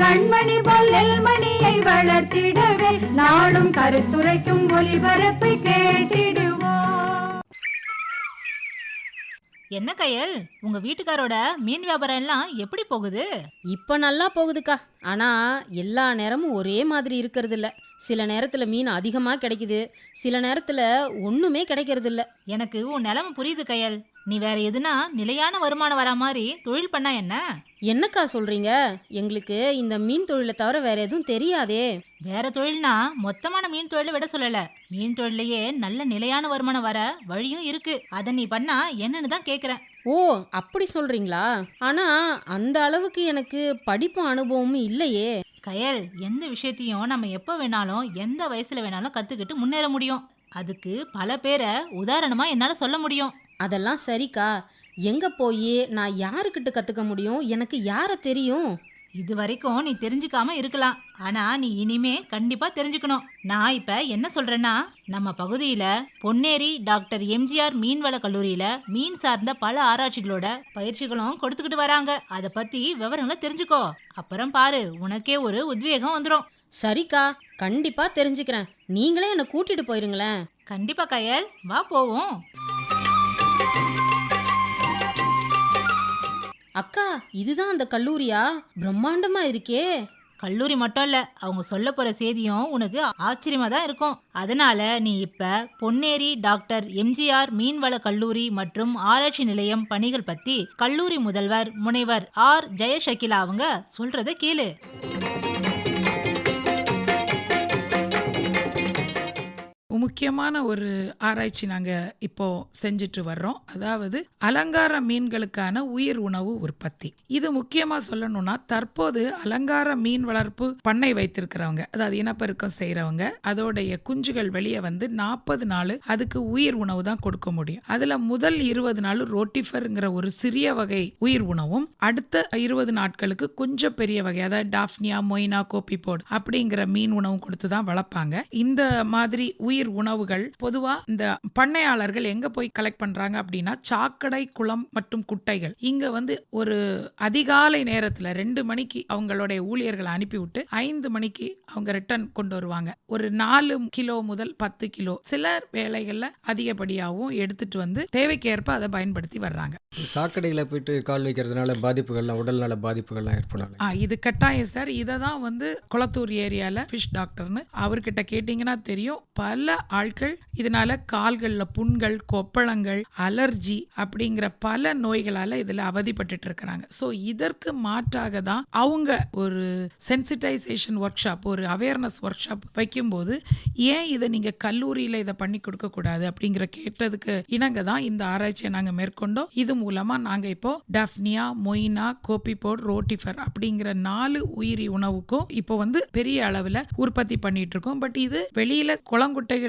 கண்மணி பொல்லல் மணியை வளர்த்திடவே நாடும் கருத்துரைக்கும் ஒளிபரப்பை கேட்டிடுவோம். என்ன கையல்? உங்க வீட்டுக்காரோட மீன் வியாபாரம் எல்லாம் எப்படி போகுது? இப்ப நல்லா போகுதுக்கா. ஆனா எல்லா நேரமும் ஒரே மாதிரி இருக்கிறது இல்ல சில நேரத்துல மீன் அதிகமா கிடைக்குது. சில நேரத்துல ஒண்ணுமே கிடைக்கிறது இல்ல எனக்கு உன் நிலைமை புரியுது கையல். நீ வேற எதுனா நிலையான வருமானம் வரா மாதிரி தொழில் பண்ணா என்ன? என்னக்கா சொல்றீங்க? எங்களுக்கு இந்த மீன் தொழிலை தவிர வேற எதுவும் தெரியாதே. வேற தொழில்னா மொத்தமான மீன் தொழிலை விட சொல்லல. மீன் தொழிலையே நல்ல நிலையான வருமானம் வர வழியும் இருக்கு. அதை நீ பண்ணா என்னன்னு தான் கேக்குறேன். ஓ அப்படி சொல்றீங்களா? ஆனா அந்த அளவுக்கு எனக்கு படிப்பு அனுபவமும் இல்லையே. கயல் எந்த விஷயத்தையும் நம்ம எப்போ வேணாலும் எந்த வயசுல வேணாலும் கத்துக்கிட்டு முன்னேற முடியும். அதுக்கு பல பேரை உதாரணமா என்னால சொல்ல முடியும். அதெல்லாம் சரிக்கா. எங்க போய்? நான் யாருக்கிட்ட கத்துக்க முடியும்? எனக்கு யார தெரியும்? இது வரைக்கும் நீ தெரிஞ்சுக்காம இருக்கலாம். ஆனா நீ இனிமே கண்டிப்பா தெரிஞ்சுக்கணும். நான் இப்ப என்ன சொல்றேன்னா நம்ம பகுதியில பொன்னேரி டாக்டர் எம்ஜிஆர் மீன்வள கல்லூரியில மீன் சார்ந்த பல ஆராய்ச்சிகளோட பயிற்சிகளும் கொடுத்துக்கிட்டு வராங்க. அத பத்தி விவரங்களை தெரிஞ்சுக்கோ. அப்புறம் பாரு உனக்கே ஒரு உத்வேகம் வந்துடும் சரிக்கா. கண்டிப்பா தெரிஞ்சுக்கிறேன். நீங்களே என்னை கூட்டிட்டு போயிருங்களேன். கண்டிப்பா கயல். வா போவோம். அக்கா இதுதான் அந்த கல்லூரியா? பிரம்மாண்டமா இருக்கே. கல்லூரி மட்டும் இல்ல அவங்க சொல்ல போற செய்தியும் உனக்கு ஆச்சரியமா தான் இருக்கும். அதனால நீ இப்ப பொன்னேரி டாக்டர் எம்ஜிஆர் மீன்வள கல்லூரி மற்றும் ஆராய்ச்சி நிலையம் பணிகள் பத்தி கல்லூரி முதல்வர் முனைவர் ஆர். ஜெயஷகிலா அவங்க சொல்றத கேளு. முக்கியமான ஒரு ஆராய்ச்சி நாங்கள் இப்போ செஞ்சுட்டு வர்றோம். அதாவது அலங்கார மீன்களுக்கான உயிர் உணவு உற்பத்தி. இது முக்கியமாக சொல்லணும்னா தற்போது அலங்கார மீன் வளர்ப்பு பண்ணை வைத்திருக்கிறவங்க அதாவது இனப்பெருக்கம் செய்கிறவங்க அதோடைய குஞ்சுகள் வெளியே வந்து நாற்பது நாள் அதுக்கு உயிர் உணவு தான் கொடுக்க முடியும். அதில் முதல் இருபது நாள் ரோட்டிஃபர்ங்கிற ஒரு சிறிய வகை உயிர் உணவும் அடுத்த இருபது நாட்களுக்கு கொஞ்சம் பெரிய வகை அதாவது டாஃப்னியா மொய்னா கோபிபோட் அப்படிங்கிற மீன் உணவும் கொடுத்து தான் வளர்ப்பாங்க. இந்த மாதிரி உயிர் உணவுகள். பொதுவா இந்த பண்ணையாளர்கள் எங்க போய் கலெக்ட் பண்றாங்க அப்படின்னா சாக்கடை குளம் மற்றும் குட்டைகள். இங்க வந்து ஒரு அதிகாலை நேரத்துல ரெண்டு மணிக்கு அவங்களுடைய ஊழியர்களை அனுப்பிவிட்டு ஐந்து மணிக்கு அவங்க ரிட்டர்ன் கொண்டு வருவாங்க. ஒரு நாலு கிலோ முதல் பத்து கிலோ. சில வேலைகள்ல அதிகப்படியாகவும் எடுத்துட்டு வந்து தேவைக்கேற்ப அதை பயன்படுத்தி வர்றாங்க. சாக்கடையில் போயிட்டு கால் வைக்கிறதுனால பாதிப்புகள்லாம் உடல்நல பாதிப்புகள்லாம் ஏற்படும் ஆ இது கட்டாயம் சார். இதை தான் வந்து குளத்தூர் ஏரியாவில் ஃபிஷ் டாக்டர்னு அவர்கிட்ட கேட்டிங்கன்னா தெரியும். பல ஆட்கள். இதனால கால்களில் புண்கள் கொப்பளங்கள் அலர்ஜி அப்படிங்கிற பல நோய்களால் இதில் அவதிப்பட்டு இருக்கிறாங்க ஸோ இதற்கு மாற்றாக தான் அவங்க ஒரு சென்சிட்டைசேஷன் ஒர்க் ஷாப் ஒரு அவேர்னஸ் ஒர்க் ஷாப் வைக்கும்போது ஏன் இதை நீங்கள் கல்லூரியில் இதை பண்ணி கொடுக்கக்கூடாது அப்படிங்கிற கேட்டதுக்கு இணங்க தான் இந்த ஆராய்ச்சியை நாங்கள் மேற்கொண்டோம். இது மூலமாக நாங்கள் இப்போ டஃப்னியா மொய்னா கோபிபோட் ரோட்டிஃபர் அப்படிங்கிற நாலு உயிரி உணவுக்கும் இப்போ வந்து பெரிய அளவில் உற்பத்தி பண்ணிட்டு இருக்கோம் பட் இது வெளியில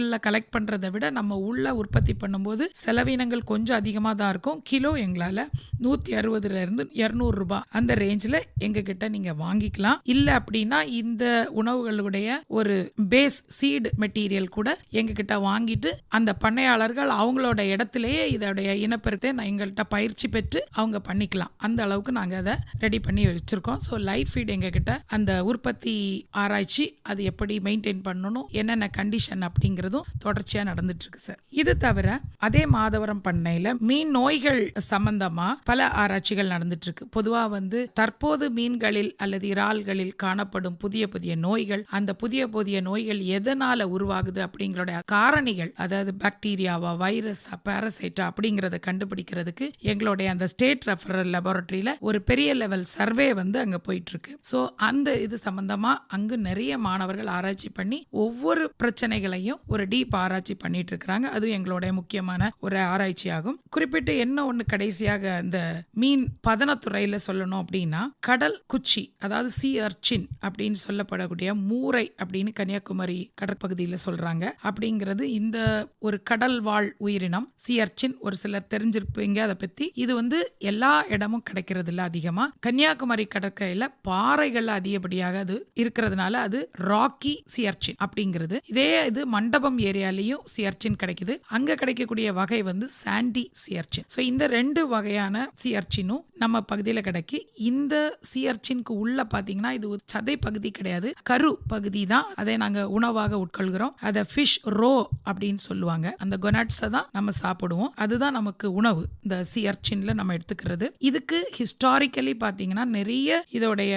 குளங்குட்டைகளில் கலெக்ட் பண்ணுறதை விட நம்ம உள்ளே உற்பத்தி பண்ணும்போது செலவினங்கள் கொஞ்சம் அதிகமாக தான் இருக்கும். கிலோ எங்களால் நூற்றி அறுபதுலேருந்து இரநூறுபா அந்த ரேஞ்சில் எங்ககிட்ட நீங்கள் வாங்கிக்கலாம். இல்லை அப்படின்னா இந்த உணவுகளுடைய ஒரு பேஸ் சீடு மெட்டீரியல் கூட எங்ககிட்ட வாங்கிட்டு அந்த பண்ணையாளர்கள் அவங்களோட இடத்துலையே இதோடைய இனப்பெருக்கத்தை நான் எங்கள்கிட்ட பயிற்சி பெற்று அவங்க பண்ணிக்கலாம். அந்த அளவுக்கு நாங்கள் அதை ரெடி பண்ணி வச்சுருக்கோம். ஸோ லைஃப் ஃபீட் எங்ககிட்ட அந்த உற்பத்தி ஆராய்ச்சி அது எப்படி மெயின்டைன் பண்ணணும் என்னென்ன கண்டிஷன் அப்படிங்கிறது அப்படிங்கிறதும் தொடர்ச்சியாக நடந்துட்டு இருக்கு சார் இது தவிர அதே மாதவரம் பண்ணையில் மீன் நோய்கள் சம்பந்தமா பல ஆராய்ச்சிகள் நடந்துட்டு இருக்கு பொதுவாக வந்து தற்போது மீன்களில் அல்லது இறால்களில் காணப்படும் புதிய புதிய நோய்கள் அந்த புதிய புதிய நோய்கள் எதனால உருவாகுது அப்படிங்களோட காரணிகள் அதாவது பாக்டீரியாவா வைரஸா பாரசைட்டா அப்படிங்கறத கண்டுபிடிக்கிறதுக்கு எங்களுடைய அந்த ஸ்டேட் ரெஃபரல் லெபார்டரியில ஒரு பெரிய லெவல் சர்வே வந்து அங்க போயிட்டு இருக்கு ஸோ அந்த இது சம்பந்தமா அங்கு நிறைய மாணவர்கள் ஆராய்ச்சி பண்ணி ஒவ்வொரு பிரச்சனைகளையும் ஒரு ஒரு டீப் ஆராய்ச்சி பண்ணிட்டு இருக்கிறாங்க அது எங்களுடைய முக்கியமான ஒரு ஆராய்ச்சி ஆகும் குறிப்பிட்டு என்ன ஒன்று கடைசியாக இந்த மீன் பதனத்துறையில் சொல்லணும் அப்படின்னா கடல் குச்சி அதாவது சி அர்ச்சின் அப்படின்னு சொல்லப்படக்கூடிய மூரை அப்படின்னு கன்னியாகுமரி கடற்பகுதியில் சொல்றாங்க. அப்படிங்கிறது இந்த ஒரு கடல் வாழ் உயிரினம் சி அர்ச்சின் ஒரு சிலர் தெரிஞ்சிருப்பீங்க. அதை பத்தி இது வந்து எல்லா இடமும் கிடைக்கிறது இல்லை அதிகமா. கன்னியாகுமரி கடற்கரையில பாறைகள் அதிகப்படியாக அது இருக்கிறதுனால அது ராக்கி சி அர்ச்சின் அப்படிங்கிறது. இதே இது மண்டபம் ஏரியாலையும் சியர்ச்சின் கிடைக்குது. அங்க கிடைக்கக்கூடிய வகை வந்து சாண்டி சியர்ச்சின் ஸோ இந்த ரெண்டு வகையான சியர்ச்சினும் நம்ம பகுதியில் கிடைக்கி. இந்த சியர்ச்சின்க்கு உள்ள பார்த்தீங்கன்னா இது ஒரு சதை பகுதி கிடையாது. கரு பகுதி தான் அதை நாங்கள் உணவாக உட்கொள்கிறோம். அதை ஃபிஷ் ரோ அப்படின்னு சொல்லுவாங்க. அந்த கொனட்ஸை தான் நம்ம சாப்பிடுவோம். அதுதான் நமக்கு உணவு. இந்த சியர்ச்சின்ல நம்ம எடுத்துக்கிறது. இதுக்கு ஹிஸ்டாரிக்கலி பார்த்தீங்கன்னா நிறைய இதோடைய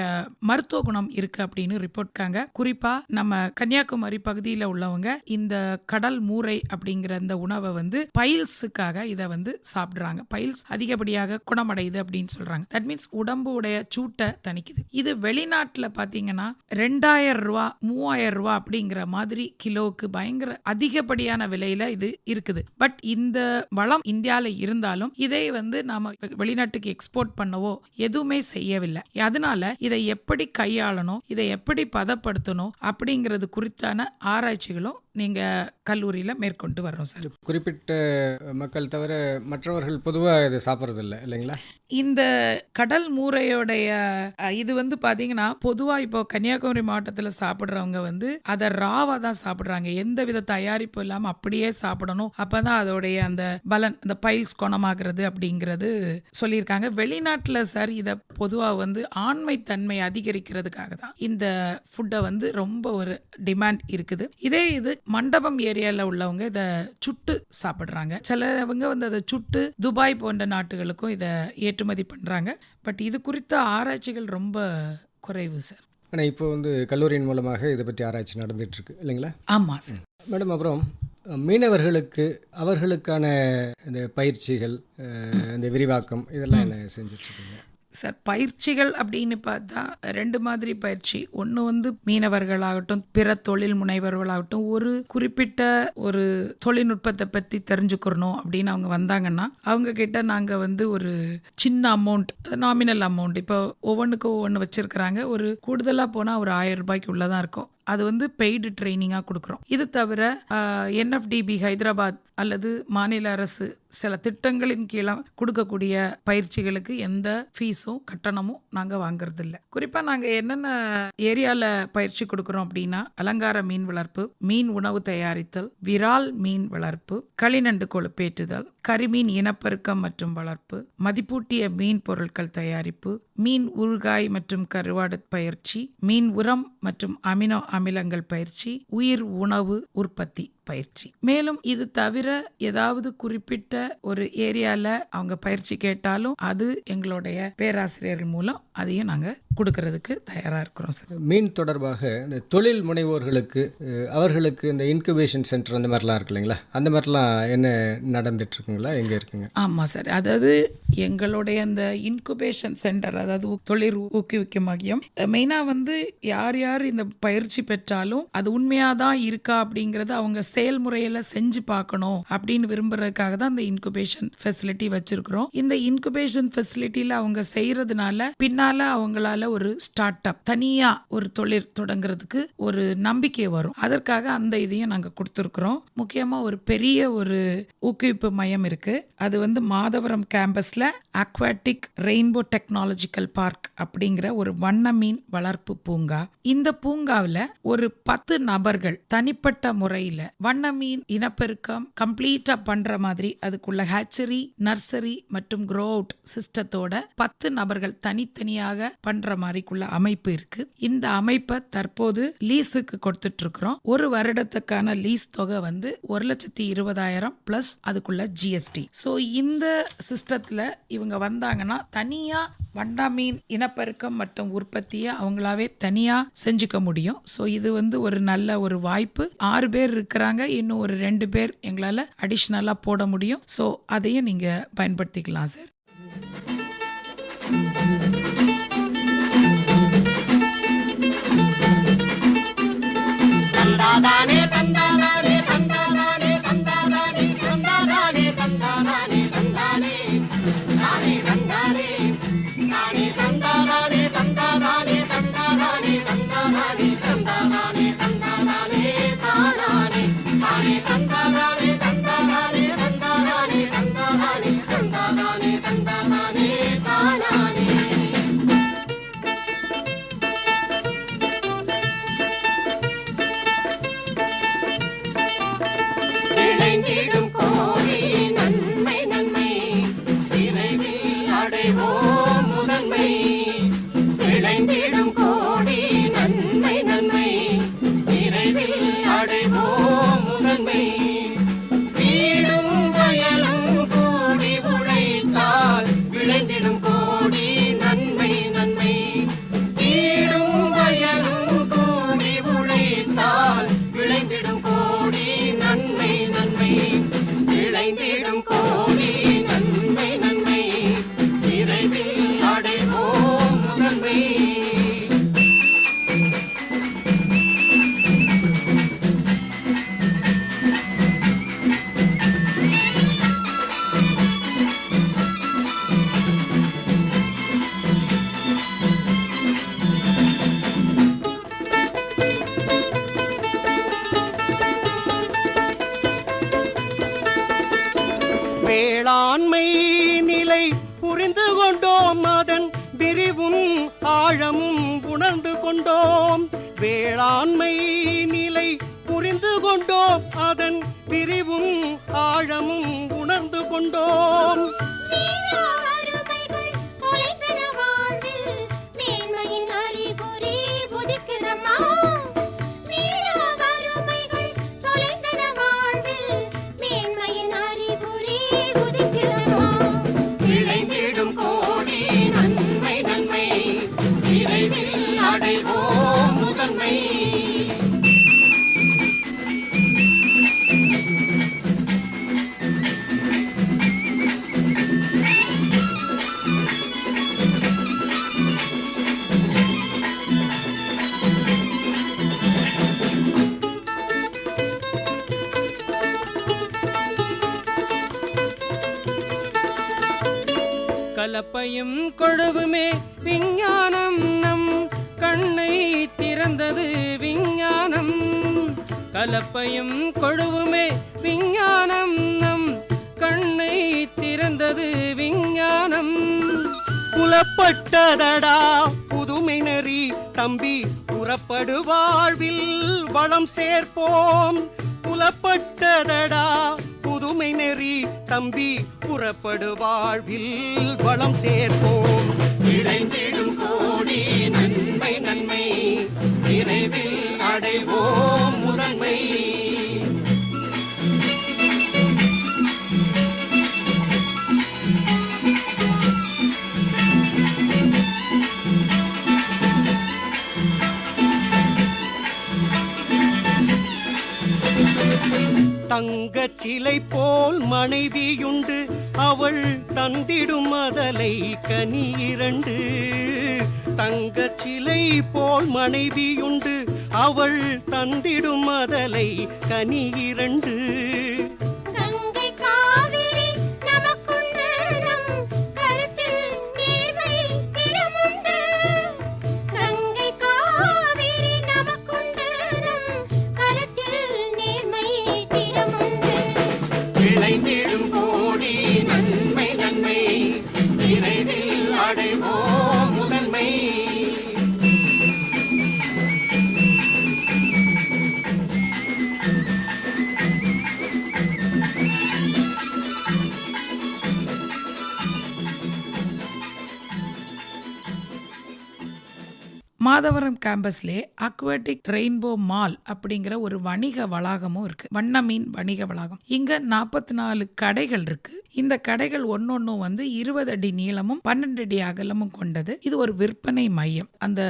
மருத்துவ குணம் இருக்கு அப்படின்னு ரிப்போர்ட்காங்க குறிப்பா நம்ம கன்னியாகுமரி பகுதியில் உள்ளவங்க இந்த கடல் மூரை அப்படிங்கிற அந்த உணவை வந்து பைல்ஸுக்காக இதை வந்து சாப்பிடுறாங்க. பைல்ஸ் அதிகப்படியாக குணமடையுது அப்படின்னு சொல்றாங்க. தட் மீன்ஸ் உடம்பு உடைய சூட்டை தணிக்குது. இது வெளிநாட்டில் பார்த்தீங்கன்னா ரெண்டாயிரம் ரூபா மூவாயிரம் ரூபா அப்படிங்கிற மாதிரி கிலோவுக்கு பயங்கர அதிகப்படியான விலையில இது இருக்குது. பட் இந்த வளம் இந்தியாவில் இருந்தாலும் இதை வந்து நாம வெளிநாட்டுக்கு எக்ஸ்போர்ட் பண்ணவோ எதுவுமே செய்யவில்லை. அதனால இதை எப்படி கையாளணும் இதை எப்படி பதப்படுத்தணும் அப்படிங்கிறது குறித்தான ஆராய்ச்சிகளும் நீங்க Yeah. கல்லூரியில மேற்கொண்டு வர்றோம் சார். குறிப்பிட்ட மக்கள் தவிர மற்றவர்கள் பொதுவாக இது சாப்பிட்றது இல்லை இல்லைங்களா? இந்த கடல் மூரையோடைய இது வந்து பாத்தீங்கன்னா பொதுவா இப்போ கன்னியாகுமரி மாவட்டத்துல சாப்பிடுறவங்க வந்து அதை ராவா தான் சாப்பிடுறாங்க. எந்த வித தயாரிப்பு இல்லாம அப்படியே சாப்பிடணும். அப்பதான் அதோடைய அந்த பலன் அந்த பைல்ஸ் குணமாகிறது அப்படிங்கிறது சொல்லியிருக்காங்க. வெளிநாட்டுல சார் இதை பொதுவா வந்து ஆண்மை தன்மை அதிகரிக்கிறதுக்காக தான் இந்த ஃபுட்டை வந்து ரொம்ப ஒரு டிமாண்ட் இருக்குது. இதே இது மண்டபம் ஏரியால உள்ளவங்க இதை சுட்டு சாப்பிடுறாங்க. சிலவங்க வந்து அதை சுட்டு துபாய் போன்ற நாட்டுகளுக்கும் இதை ஏற்றுமதி பண்றாங்க. பட் இது குறித்த ஆராய்ச்சிகள் ரொம்ப குறைவு சார். ஆனால் இப்போ வந்து கல்லூரியின் மூலமாக இதை பற்றி ஆராய்ச்சி நடந்துட்டு இருக்கு இல்லைங்களா? ஆமா சார். மேடம் அப்புறம் மீனவர்களுக்கு அவர்களுக்கான இந்த பயிற்சிகள் இந்த விரிவாக்கம் இதெல்லாம் என்ன செஞ்சுட்ருக்கீங்க சார் பயிற்சிகள் அப்படின்னு பார்த்தா ரெண்டு மாதிரி பயிற்சி. ஒன்று வந்து மீனவர்களாகட்டும் பிற தொழில் முனைவர்களாகட்டும் ஒரு குறிப்பிட்ட ஒரு தொழில்நுட்பத்தை பற்றி தெரிஞ்சுக்கிறணும் அப்படின்னு அவங்க வந்தாங்கன்னா அவங்க கிட்ட நாங்கள் வந்து ஒரு சின்ன அமௌண்ட் நாமினல் அமௌண்ட் இப்போ ஒவ்வொன்றுக்கும் ஒவ்வொன்று வச்சுருக்குறாங்க. ஒரு கூடுதலாக போனால் ஒரு ஆயிரம் ரூபாய்க்கு உள்ளதான் இருக்கும். அது வந்து பெய்டு ட்ரைனிங்காக கொடுக்குறோம். இது தவிர என்எஃப்டிபி ஹைதராபாத் அல்லது மாநில அரசு சில திட்டங்களின் கீழே கொடுக்கக்கூடிய பயிற்சிகளுக்கு எந்த ஃபீஸும் கட்டணமும் நாங்கள் வாங்குறதில்ல. குறிப்பாக நாங்கள் என்னென்ன ஏரியாவில் பயிற்சி கொடுக்குறோம் அப்படின்னா அலங்கார மீன் வளர்ப்பு மீன் உணவு தயாரித்தல் விரால் மீன் வளர்ப்பு களிநண்டு கொழுப்பேற்றுதல் கரிமீன் இனப்பெருக்கம் மற்றும் வளர்ப்பு மதிப்பூட்டிய மீன் பொருட்கள் தயாரிப்பு மீன் ஊறுகாய் மற்றும் கருவாடு பயிற்சி மீன் உரம் மற்றும் அமினோ அமிலங்கள் பயிற்சி உயிர் உணவு உற்பத்தி. பயிற்சி. மேலும் இது தவிர ஏதாவது குறிப்பிட்ட ஒரு ஏரியால அவங்க பயிற்சி கேட்டாலும் அது எங்களுடைய பேராசிரியர்கள் மூலம் அதையும் நாங்க கொடுக்கறதுக்கு தயாரா இருக்கிறோம் சார். மீன் தொடர்பாக இந்த தொழில் முனைவோர்களுக்கு அவர்களுக்கு இந்த இன்குபேஷன் சென்டர் அந்த மாதிரிலாம் இருக்கு இல்லைங்களா? அந்த மாதிரிலாம் என்ன நடந்துட்டு இருக்குங்களா எங்கே இருக்குங்க? ஆமாம் சார். அதாவது எங்களுடைய அந்த இன்குபேஷன் சென்டர் அதாவது தொழில் ஊக்குவிக்கும் மையம் மெயினாக வந்து யார் யார் இந்த பயிற்சி பெற்றாலும் அது உண்மையாக தான் இருக்கா அப்படிங்கிறத அவங்க செயல்முறையில் செஞ்சு பார்க்கணும் அப்படின்னு விரும்புறதுக்காக தான் இந்த இன்குபேஷன் ஃபெசிலிட்டி வச்சிருக்கிறோம். இந்த இன்குபேஷன் ஃபெசிலிட்டியில் அவங்க செய்யறதுனால பின்னால அவங்களால ஒரு ஸ்டார்ட் அப் தனியா ஒரு தொழில் தொடங்குறதுக்கு ஒரு நம்பிக்கை வரும். அதற்காக அந்த இதையும் நாங்க கொடுத்துருக்குறோம். முக்கியமா ஒரு பெரிய ஒரு ஊக்குவிப்பு மையம் இருக்கு. அது வந்து மாதவரம் கேம்பஸ்ல அக்வாட்டிக் ரெயின்போ டெக்னாலஜிக்கல் பார்க் அப்படிங்கிற ஒரு வண்ண மீன் வளர்ப்பு பூங்கா. இந்த பூங்காவில் ஒரு பத்து நபர்கள் தனிப்பட்ட முறையில் வண்ண மீன் இனப்பெருக்கம் கம்ப்ளீட்டா பண்ற மாதிரி அதுக்குள்ள ஹேச்சரி நர்சரி மற்றும் க்ரோ அவுட் சிஸ்டத்தோட பத்து நபர்கள் தனித்தனியாக பண்ற மாதிரிக்குள்ள அமைப்பு இருக்கு. இந்த அமைப்பை தற்போது லீஸுக்கு கொடுத்துட்டு இருக்கிறோம் ஒரு வருடத்துக்கான லீஸ் தொகை வந்து ஒரு லட்சத்தி இருபதாயிரம் பிளஸ் அதுக்குள்ள ஜிஎஸ்டி ஸோ இந்த சிஸ்டத்துல இவங்க வந்தாங்கன்னா தனியா வண்டா மீன் இனப்பெருக்கம் மற்றும் உற்பத்தியை அவங்களாவே தனியாக செஞ்சுக்க முடியும். ஸோ இது வந்து ஒரு நல்ல ஒரு வாய்ப்பு. ஆறு பேர் இருக்கிறாங்க. இன்னும் ஒரு ரெண்டு பேர் எங்களால் அடிஷ்னலாக போட முடியும். ஸோ அதையும் நீங்கள் பயன்படுத்திக்கலாம் சார் தானே புறப்படு வாழ்வில் வளம் சேர்ப்போம். புலப்பட்டதடா புதுமை நெறி தம்பி புறப்படு வாழ்வில் வளம் சேர்ப்போம். விளைந்திடும் கோடி நன்மை நன்மை. விரைவில் அடைவோம் முதன்மை. தங்க சிலை போல் மனைவியுண்டு. அவள் தந்திடும் மதலை கனி இரண்டு. தங்க சிலை போல் மனைவியுண்டு. அவள் தந்திடும் மதலை கனி இரண்டு. கேம்பஸ்லே அக்வாட்டிக் ரெயின்போ மால் அப்படிங்கிற ஒரு வணிக வளாகமும் இருக்கு. வண்ண மீன் வணிக வளாகம். இங்க நாற்பத்தி நாலு கடைகள் இருக்கு. இந்த கடைகள் ஒன்னொன்னும் வந்து இருபது அடி நீளமும் பன்னெண்டு அடி அகலமும் கொண்டது. இது ஒரு விற்பனை மையம். அந்த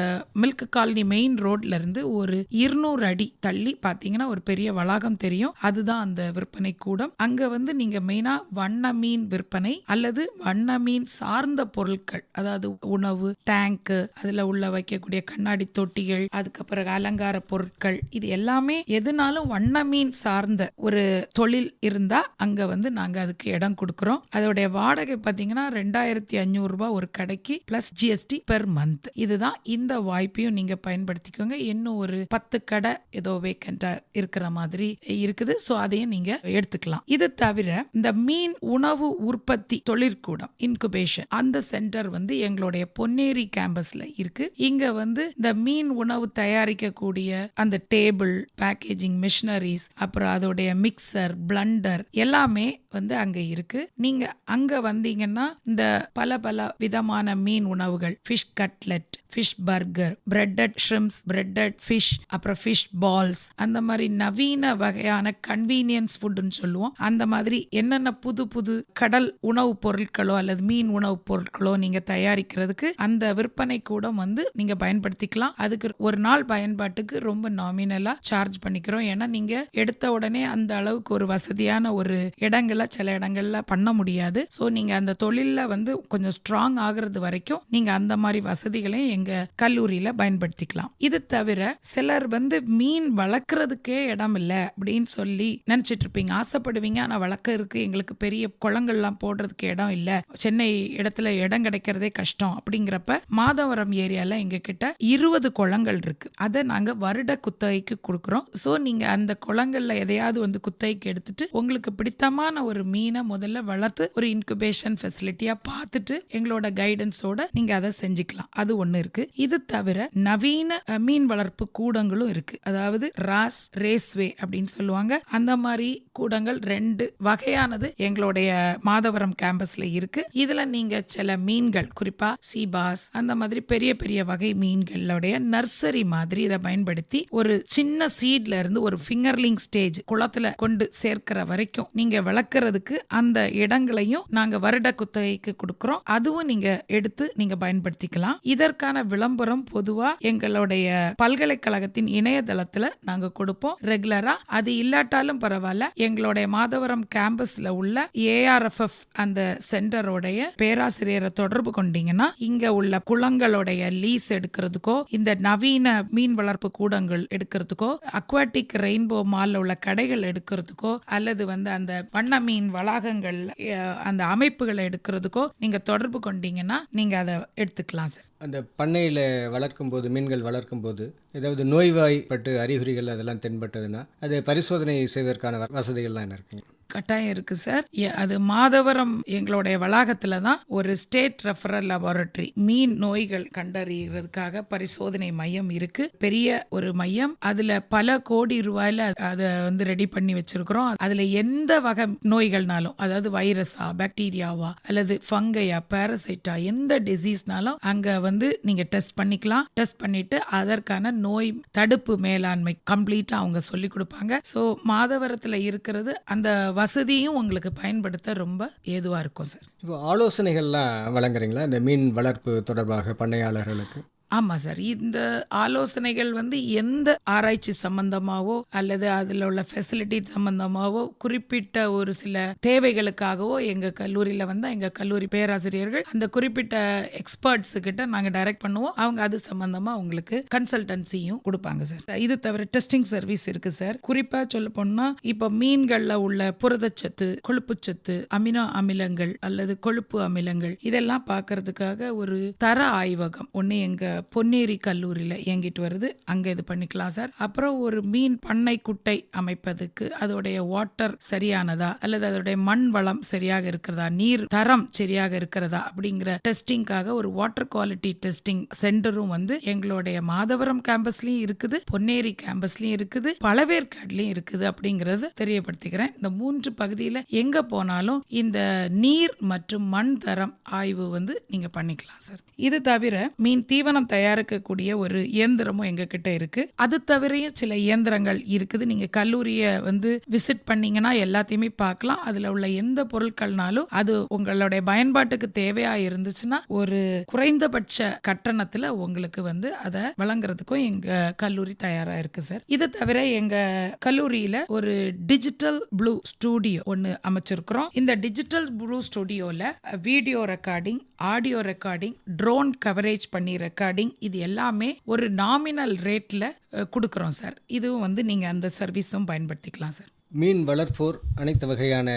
மில்க் காலனி மெயின் ரோட்ல இருந்து ஒரு இருநூறு அடி தள்ளி பாத்தீங்கன்னா ஒரு பெரிய வளாகம் தெரியும். அதுதான் அந்த விற்பனை கூடம். அங்க வந்து நீங்க மெயினா வண்ண மீன் விற்பனை அல்லது வண்ண மீன் சார்ந்த பொருட்கள் அதாவது உணவு டேங்க் அதுல உள்ள வைக்கக்கூடிய கண்ணாடி தொட்டிகள் அதுக்கப்புறம் அலங்கார பொருட்கள் இது எல்லாமே எதுனாலும் வண்ண மீன் சார்ந்த ஒரு தொழில் இருந்தா அங்க வந்து நாங்க அதுக்கு இடம் கொடுக்குறோம். அதோடைய வாடகை பாத்தீங்கன்னா ரெண்டாயிரத்தி அஞ்சூறு ரூபாய் ஒரு கடைக்கு பிளஸ் ஜிஎஸ்டி பெர் மந்த் இதுதான் இந்த வாய்ப்பையும் நீங்க பயன்படுத்திக்கோங்க. இன்னும் ஒரு பத்து கடை ஏதோ வேக்கண்டா இருக்கிற மாதிரி இருக்குது. ஸோ அதையும் நீங்க எடுத்துக்கலாம். இது தவிர இந்த மீன் உணவு உற்பத்தி தொழிற்கூடம் இன்குபேஷன் அந்த சென்டர் வந்து எங்களுடைய பொன்னேரி கேம்பஸ்ல இருக்கு. இங்க வந்து இந்த மீன் உணவு தயாரிக்கக்கூடிய அந்த டேபிள் பேக்கேஜிங் மிஷினரிஸ் அப்புறம் அதோடைய மிக்சர் பிளண்டர் எல்லாமே வந்து அங்க இருக்கு. நீங்க அங்க வந்தீங்கன்னா இந்த பல பல விதமான மீன் உணவுகள் fish cutlet fish burger breaded shrimps breaded fish அப்புறம் ஃபிஷ் பால்ஸ் அந்த மாதிரி நவீன வகையான கன்வீனியன்ஸ் ஃபுட்டுன்னு சொல்லுவோம். அந்த மாதிரி என்னென்ன புது புது கடல் உணவுப் பொருட்களோ அல்லது மீன் உணவுப் பொருட்களோ நீங்க தயாரிக்கிறதுக்கு அந்த விற்பனை கூடம் வந்து நீங்க பயன்படுத்திக்கலாம். அதுக்கு ஒரு நாள் பயன்பாட்டுக்கு ரொம்ப நாமினலா சார்ஜ் பண்ணிக்கிறோம். ஏன்னா நீங்க எடுத்த உடனே அந்த அளவுக்கு ஒரு வசதியான ஒரு இடங்களை சில இடங்கள்ல பண்ண முடியாது. ஸோ நீங்க அந்த தொழிலில் வந்து கொஞ்சம் ஸ்ட்ராங் ஆகுறது வரைக்கும் நீங்க அந்த மாதிரி வசதிகளையும் எங்க கல்லூரியில பயன்படுத்திக்கலாம். இது தவிர சிலர் வந்து மீன் வளர்க்கறதுக்கே இடம் இல்லை அப்படின்னு சொல்லி நினைச்சிட்டு இருப்பீங்க. ஆசைப்படுவீங்க ஆனா வளர்க்க இருக்கு எங்களுக்கு பெரிய குளங்கள்லாம் போடுறதுக்கு இடம் இல்லை. சென்னை இடத்துல இடம் கிடைக்கிறதே கஷ்டம் அப்படிங்கிறப்ப மாதவரம் ஏரியால எங்க கிட்ட இருபது குளங்கள் இருக்கு. அதை நாங்க வருட குத்தகைக்கு கொடுக்குறோம். ஸோ நீங்க அந்த குளங்கள்ல எதையாவது வந்து குத்தகைக்கு எடுத்துட்டு உங்களுக்கு பிடித்தமான ஒரு ஒரு மீனை முதல்ல வளர்த்து ஒரு இன்குபேஷன் ஃபெசிலிட்டியா பார்த்துட்டு எங்களோட கைடன்ஸோட நீங்க அதை செஞ்சுக்கலாம். அது ஒண்ணு இருக்கு. இது தவிர நவீன மீன் வளர்ப்பு கூடங்களும் இருக்கு. அதாவது ராஸ் ரேஸ்வே அப்படின்னு சொல்லுவாங்க. அந்த மாதிரி கூடங்கள் ரெண்டு வகையானது எங்களுடைய மாதவரம் கேம்பஸ்ல இருக்கு. இதுல நீங்க சில மீன்கள் குறிப்பா சீபாஸ் அந்த மாதிரி பெரிய பெரிய வகை மீன்களுடைய நர்சரி மாதிரி இதை பயன்படுத்தி ஒரு சின்ன சீட்ல இருந்து ஒரு ஃபிங்கர்லிங் ஸ்டேஜ் குளத்துல கொண்டு சேர்க்கிற வரைக்கும் நீங்க வளர்க்கறதுக்கு அந்த இடங்களையும் நாங்க வருட குத்தகைக்கு கொடுக்கறோம். அதுவும் நீங்க எடுத்து நீங்க பயன்படுத்திக்கலாம். இதற்கான விளம்பரம் பொதுவா எங்களுடைய பல்கலைக்கழகத்தின் இணையதளத்துல நாங்க கொடுப்போம். ரெகுலரா. அது இல்லாட்டாலும் பரவாயில்ல. எங்களுடைய மாதவரம் கேம்பஸ்ல உள்ள ஏஆர்எஃப்எஃப் அந்த சென்டரோடைய பேராசிரியரை தொடர்பு கொண்டீங்கன்னா இங்க உள்ள குளங்களுடைய லீஸ் எடுக்கிறதுக்கோ இந்த நவீன மீன் வளர்ப்பு கூடங்கள் எடுக்கிறதுக்கோ அக்வாட்டிக் ரெயின்போ மால்ல உள்ள கடைகள் எடுக்கிறதுக்கோ அல்லது வந்து அந்த வண்ண மீன் வளாகங்கள் அந்த அமைப்புகளை எடுக்கிறதுக்கோ நீங்க தொடர்பு கொண்டீங்கன்னா நீங்க அதை எடுத்துக்கலாம் சார். அந்த பண்ணையில் வளர்க்கும்போது மீன்கள் வளர்க்கும் போது ஏதாவது நோய்வாய்ப்பட்டு அறிகுறிகள் அதெல்லாம் தென்பட்டதுன்னா அதை பரிசோதனை செய்வதற்கான வ- வசதிகள்லாம் என்ன இருக்குங்க? கட்டாயம் இருக்கு சார். எ- அது மாதவரம் எங்களுடைய வளாகத்துல தான் ஒரு ஸ்டேட் ரெஃபரல் லெபார்டரி மீன் நோய்கள் கண்டறிகிறதுக்காக பரிசோதனை மையம் இருக்கு. பெரிய ஒரு மையம். அதுல பல கோடி ரூபாயில அதை வந்து ரெடி பண்ணி வச்சிருக்கிறோம். அதுல எந்த வகை நோய்கள்னாலும் அதாவது வைரஸா பாக்டீரியாவா அல்லது ஃபங்கையா பாரசைட்டா எந்த டிசீஸ்னாலும் அங்க வந்து நீங்க டெஸ்ட் பண்ணிக்கலாம். டெஸ்ட் பண்ணிட்டு அதற்கான நோய் தடுப்பு மேலாண்மை கம்ப்ளீட்டா அவங்க சொல்லி கொடுப்பாங்க. ஸோ மாதவரத்துல இருக்கிறது அந்த வசதியும் உங்களுக்கு பயன்படுத்த ரொம்ப ஏதுவாக இருக்கும் சார்? இப்போ ஆலோசனைகள்லாம் வழங்குறீங்களா? இந்த மீன் வளர்ப்பு தொடர்பாக பண்ணையாளர்களுக்கு? ஆமாம் சார். இந்த ஆலோசனைகள் வந்து எந்த ஆராய்ச்சி சம்பந்தமாவோ அல்லது அதில் உள்ள ஃபெசிலிட்டி சம்பந்தமாவோ குறிப்பிட்ட ஒரு சில தேவைகளுக்காகவோ எங்கள் கல்லூரியில் வந்து எங்கள் கல்லூரி பேராசிரியர்கள் அந்த குறிப்பிட்ட எக்ஸ்பர்ட்ஸுக்கிட்ட கிட்ட நாங்க டைரக்ட் பண்ணுவோம். அவங்க அது சம்பந்தமாக உங்களுக்கு கன்சல்டன்சியும் கொடுப்பாங்க சார். இது தவிர டெஸ்டிங் சர்வீஸ் இருக்குது சார். குறிப்பாக சொல்ல போனால் இப்போ மீன்களில் உள்ள புரதச்சத்து கொழுப்புச்சத்து அமினோ அமிலங்கள் அல்லது கொழுப்பு அமிலங்கள் இதெல்லாம் பார்க்கறதுக்காக ஒரு தர ஆய்வகம் ஒன்று எங்கள் பொன்னேரி கல்லூரியில் இயங்கிட்டு வருது. அங்கே இது பண்ணிக்கலாம் சார். அப்புறம் ஒரு மீன் பண்ணை குட்டை அமைப்பதுக்கு அதோடைய வாட்டர் சரியானதா? அல்லது அதோடைய மண் வளம் சரியாக இருக்கிறதா? நீர் தரம் சரியாக இருக்கிறதா? அப்படிங்கிற டெஸ்டிங்காக ஒரு வாட்டர் குவாலிட்டி டெஸ்டிங் சென்டரும் வந்து எங்களுடைய மாதவரம் கேம்பஸ்லயும் இருக்குது பொன்னேரி கேம்பஸ்லயும் இருக்குது பழவேற்காடுலயும் இருக்குது அப்படிங்கறது தெரியப்படுத்திக்கிறேன். இந்த மூன்று பகுதியில் எங்க போனாலும் இந்த நீர் மற்றும் மண் தரம் ஆய்வு வந்து நீங்க பண்ணிக்கலாம் சார். இது தவிர மீன் தீவனம் தயாரிக்கக்கூடிய ஒரு இயந்திரமும் எங்ககிட்ட இருக்கு. அது தவிரையும் சில இயந்திரங்கள் இருக்குது. நீங்க கல்லூரியை வந்து விசிட் பண்ணீங்கன்னா எல்லாத்தையுமே பார்க்கலாம். அதுல உள்ள எந்த பொருட்கள்னாலும் அது உங்களுடைய பயன்பாட்டுக்கு தேவையா இருந்துச்சுன்னா ஒரு குறைந்தபட்ச கட்டணத்துல உங்களுக்கு வந்து அதை வழங்குறதுக்கும் எங்க கல்லூரி தயாரா இருக்கு சார். இது தவிர எங்க கல்லூரியில ஒரு டிஜிட்டல் ப்ளூ ஸ்டூடியோ ஒன்னு அமைச்சிருக்கிறோம். இந்த digital blue ஸ்டுடியோல video recording audio recording drone coverage பண்ணி ரெக்கார்டிங் இது எல்லாமே ஒரு நாமினல் ரேட்டில் கொடுக்குறோம் சார் இதுவும் வந்து நீங்கள் அந்த சர்வீஸும் பயன்படுத்திக்கலாம் சார் மீன் வளர்ப்போர் அனைத்து வகையான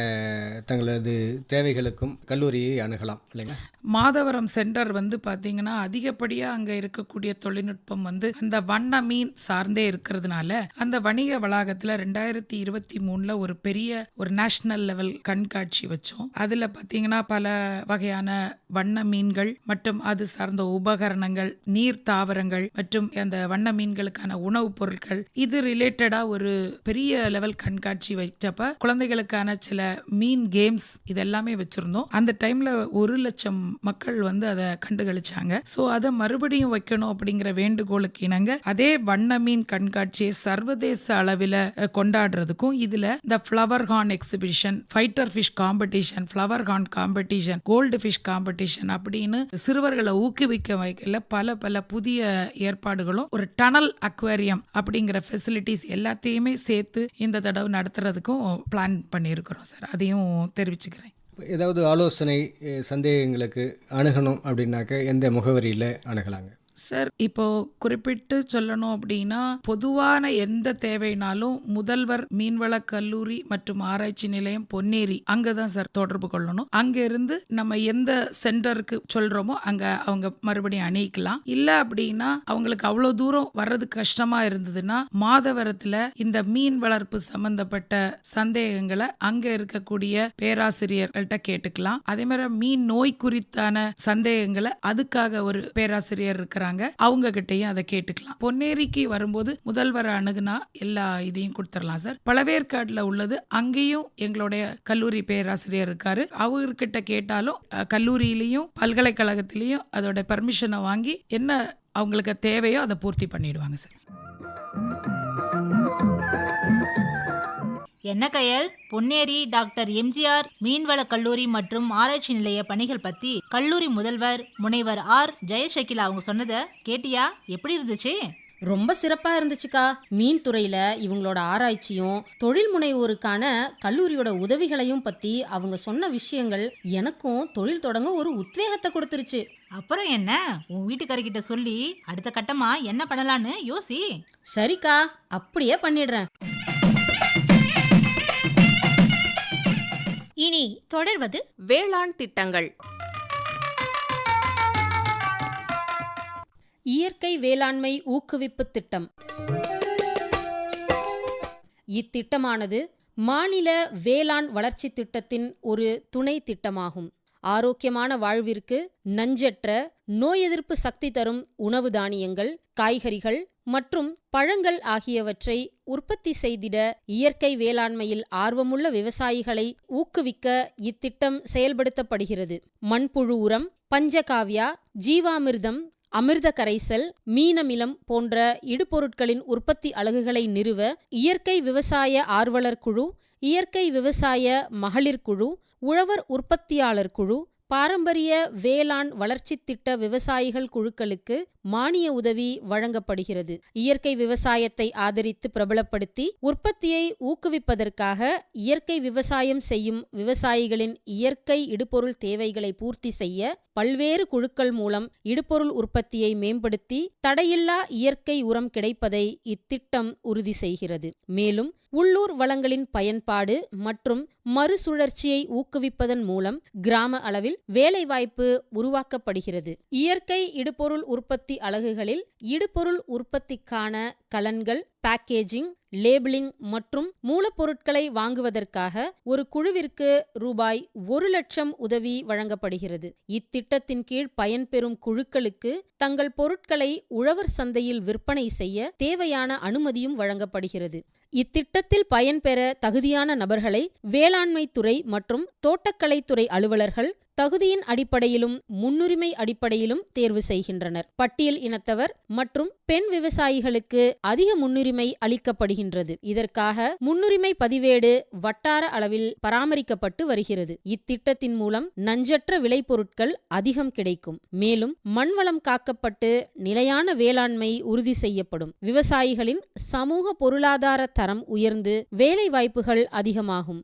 தங்களது தேவைகளுக்கும் கல்லூரியை அணுகலாம் இல்லைங்களா? மாதவரம் சென்டர் வந்து பார்த்தீங்கன்னா அதிகப்படியாக அங்கே இருக்கக்கூடிய தொழில்நுட்பம் வந்து அந்த வண்ண மீன் சார்ந்தே இருக்கிறதுனால அந்த வணிக வளாகத்தில் ரெண்டாயிரத்தி இருபத்தி மூணில் ஒரு பெரிய ஒரு நேஷனல் லெவல் கண்காட்சி வச்சோம். அதில் பார்த்தீங்கன்னா பல வகையான வண்ண மீன்கள் மற்றும் அது சார்ந்த உபகரணங்கள் நீர் தாவரங்கள் மற்றும் அந்த வண்ண மீன்களுக்கான உணவுப் பொருட்கள். இது ரிலேட்டடாக ஒரு பெரிய லெவல் கண்காட்சி வச்சப்ப குழந்தைகளுக்கான சில மீன் கேம்ஸ் இதெல்லாமே வச்சுருந்தோம். அந்த டைமில் ஒரு லட்சம் மக்கள் வந்து அதை கண்டுகளிச்சாங்க. ஸோ அதை மறுபடியும் வைக்கணும் அப்படிங்கிற வேண்டுகோளுக்கு இணங்க அதே வண்ண மீன் கண்காட்சியை சர்வதேச அளவில் கொண்டாடுறதுக்கும் இதில் இந்த flower horn exhibition fighter fish competition flower horn competition gold fish competition அப்படின்னு சிறுவர்களை ஊக்குவிக்க வைக்கல பல பல புதிய ஏற்பாடுகளும். ஒரு டனல் அக்வேரியம் அப்படிங்கிற ஃபெசிலிட்டிஸ் எல்லாத்தையுமே சேர்த்து இந்த தடவை நடத்துறதுக்கும் பிளான் பண்ணியிருக்கிறோம் சார். அதையும் தெரிவிச்சுக்கிறேன். ஏதாவது ஆலோசனை சந்தேகங்களுக்கு அணுகணும் அப்படின்னாக்க எந்த முகவரியில் அணுகலாங்க? சார் இப்போ குறிப்பிட்டு சொல்லணும் அப்படின்னா பொதுவான எந்த தேவைனாலும் முதல்வர் மீன்வள கல்லூரி மற்றும் ஆராய்ச்சி நிலையம் பொன்னேரி அங்கதான் சார் தொடர்பு கொள்ளணும். அங்க இருந்து நம்ம எந்த சென்டருக்கு சொல்றோமோ அங்க அவங்க மறுபடியும் அணிக்கலாம். இல்ல அப்படின்னா அவங்களுக்கு அவ்வளவு தூரம் வர்றது கஷ்டமா இருந்ததுன்னா மாதவரத்துல இந்த மீன் வளர்ப்பு சம்பந்தப்பட்ட சந்தேகங்களை அங்க இருக்கக்கூடிய பேராசிரியர்கள்ட்ட கேட்டுக்கலாம். அதே மாதிரி மீன் நோய் குறித்தான சந்தேகங்களை அதுக்காக ஒரு பேராசிரியர் இருக்கிறாங்க அவங்க கிட்டயும் அதை கேட்டுக்கலாம். பொன்னேரிக்கு வரும்போது முதல்வர் அணுகுனா எல்லா இதையும் கொடுத்துடலாம் சார். பழவேற்காடுல உள்ளது அங்கேயும் எங்களுடைய கல்லூரி பேராசிரியர் இருக்காரு. அவர்கிட்ட கேட்டாலும் கல்லூரியிலையும் பல்கலைக்கழகத்திலையும் அதோட பர்மிஷனை வாங்கி என்ன அவங்களுக்கு தேவையோ அதை பூர்த்தி பண்ணிடுவாங்க சார். என்ன கயல்? பொன்னேரி டாக்டர் எம்ஜிஆர் மீன்வள கல்லூரி மற்றும் ஆராய்ச்சி நிலைய பணிகள் பத்தி கல்லூரி முதல்வர் முனைவர் ஆர். ஜெயசகிலா அவங்க சொன்னதை கேட்டியா? எப்படி இருந்துச்சு? ரொம்ப சிறப்பா இருந்துச்சுக்கா. மீன் துறையில இவங்களோட ஆராய்ச்சியும் தொழில் முனைவோருக்கான கல்லூரியோட உதவிகளையும் பத்தி அவங்க சொன்ன விஷயங்கள் எனக்கும் தொழில் தொடங்க ஒரு உத்வேகத்தை கொடுத்துருச்சு. அப்புறம் என்ன? உன் வீட்டுக்காரர்கிட்ட சொல்லி அடுத்த கட்டமா என்ன பண்ணலான்னு யோசி. சரிக்கா அப்படியே பண்ணிடுறேன். இனி தொடர்வது வேளாண் திட்டங்கள். இயற்கை வேளாண்மை ஊக்குவிப்பு திட்டம். இத்திட்டமானது மாநில வேளாண் வளர்ச்சி திட்டத்தின் ஒரு துணை திட்டமாகும். ஆரோக்கியமான வாழ்விற்கு நஞ்சற்ற நோய் எதிர்ப்பு சக்தி தரும் உணவு தானியங்கள் காய்கறிகள் மற்றும் பழங்கள் ஆகியவற்றை உற்பத்தி செய்திட இயற்கை வேளாண்மையில் ஆர்வமுள்ள விவசாயிகளை ஊக்குவிக்க இத்திட்டம் செயல்படுத்தப்படுகிறது. மண்புழு உரம் பஞ்சகாவ்யா ஜீவாமிர்தம் அமிர்த கரைசல் மீனமிலம் போன்ற இடுபொருட்களின் உற்பத்தி அலகுகளை நிறுவ இயற்கை விவசாய ஆர்வலர் குழு இயற்கை விவசாய மகளிர் குழு உழவர் உற்பத்தியாளர் குழு பாரம்பரிய வேளாண் வளர்ச்சித் திட்ட விவசாயிகள் குழுக்களுக்கு மானிய உதவி வழங்கப்படுகிறது. இயற்கை விவசாயத்தை ஆதரித்து பிரபலப்படுத்தி உற்பத்தியை ஊக்குவிப்பதற்காக இயற்கை விவசாயம் செய்யும் விவசாயிகளின் இயற்கை இடுபொருள் தேவைகளை பூர்த்தி செய்ய பல்வேறு குழுக்கள் மூலம் இடுபொருள் உற்பத்தியை மேம்படுத்தி தடையில்லா இயற்கை உரம் கிடைப்பதை இத்திட்டம் உறுதி செய்கிறது. மேலும் உள்ளூர் வளங்களின் பயன்பாடு மற்றும் மறுசுழற்சியை ஊக்குவிப்பதன் மூலம் கிராம அளவில் வேலைவாய்ப்பு உருவாக்கப்படுகிறது. இயற்கை இடுபொருள் உற்பத்தி அலகுகளில் இடுபொருள் உற்பத்திக்கான கலன்கள் பேக்கேஜிங் லேபிளிங் மற்றும் மூலப்பொருட்களை வாங்குவதற்காக ஒரு குழுவிற்கு ரூபாய் ஒரு லட்சம் உதவி வழங்கப்படுகிறது. இத்திட்டத்தின் கீழ் பயன்பெறும் குழுக்களுக்கு தங்கள் பொருட்களை உழவர் சந்தையில் விற்பனை செய்ய தேவையான அனுமதியும் வழங்கப்படுகிறது. இத்திட்டத்தில் பயன்பெற தகுதியான நபர்களை வேளாண்மை துறை மற்றும் தோட்டக்கலைத்துறை அலுவலர்கள் தகுதியின் அடிப்படையிலும் முன்னுரிமை அடிப்படையிலும் தேர்வு செய்கின்றனர். பட்டியல் இனத்தவர் மற்றும் பெண் விவசாயிகளுக்கு அதிக முன்னுரிமை அளிக்கப்படுகின்றது. இதற்காக முன்னுரிமை பதிவேடு வட்டார அளவில் பராமரிக்கப்பட்டு வருகிறது. இத்திட்டத்தின் மூலம் நஞ்சற்ற விளைபொருட்கள் அதிகம் கிடைக்கும். மேலும் மண்வளம் காக்கப்பட்டு நிலையான வேளாண்மை உறுதி செய்யப்படும். விவசாயிகளின் சமூக பொருளாதார தரம் உயர்ந்து வேலை வாய்ப்புகள் அதிகமாகும்.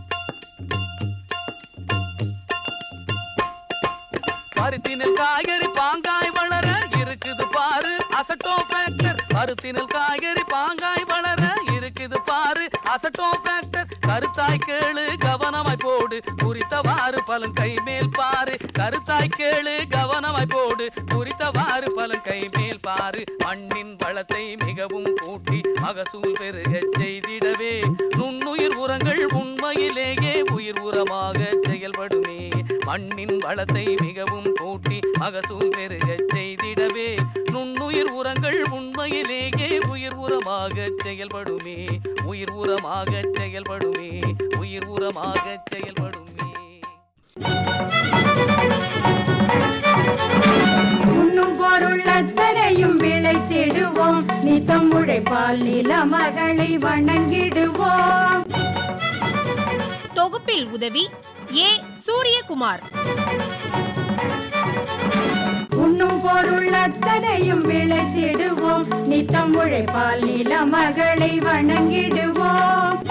பருத்தினில் காய்கறி பாங்காய் வளர இருக்குது பாரு அசட்டோ ஃபேக்டர் பருத்தினில் காய்கறி பாங்காய் வளர கருத்தாய் கேளு கவனமாய் போடு. குறித்தவாறு பலன் கை மேல் பாரு. கருத்தாய் கேளு கவனமாய் போடு. குறித்தவாறு பலன் கை மேல் பாரு. மண்ணின் வளத்தை மிகவும் கூட்டி மகசூல் பெருகச் செய்திடவே. நுண்ணுயிர் உரங்கள் உண்மையிலேயே உயிர் உரமாக செயல்படுமே. மண்ணின் வளத்தை மிகவும் கூட்டி மகசூல் பெருகச் செய்திடவே. நுண்ணுயிர் உரங்கள் உண்மையிலேயே உயிர் உரமாக செயல்படுமே. உயிர் உரமாக செயல்படுமே. உயிர் உரமாக செயல்படுமே உண்ணும் பொருள் அத்தனையும் விளைத்திடுவோம் நித்தம் உழைப்பால் நில மகளை வணங்கிடுவோம். தொகுப்பில் உதவி ஏ. சூரியகுமார். உண்ணும் பொருள் அத்தனையும் விளைத்திடுவோம் நித்தம் உழைப்பால் நில மகளை வணங்கிடுவோம்.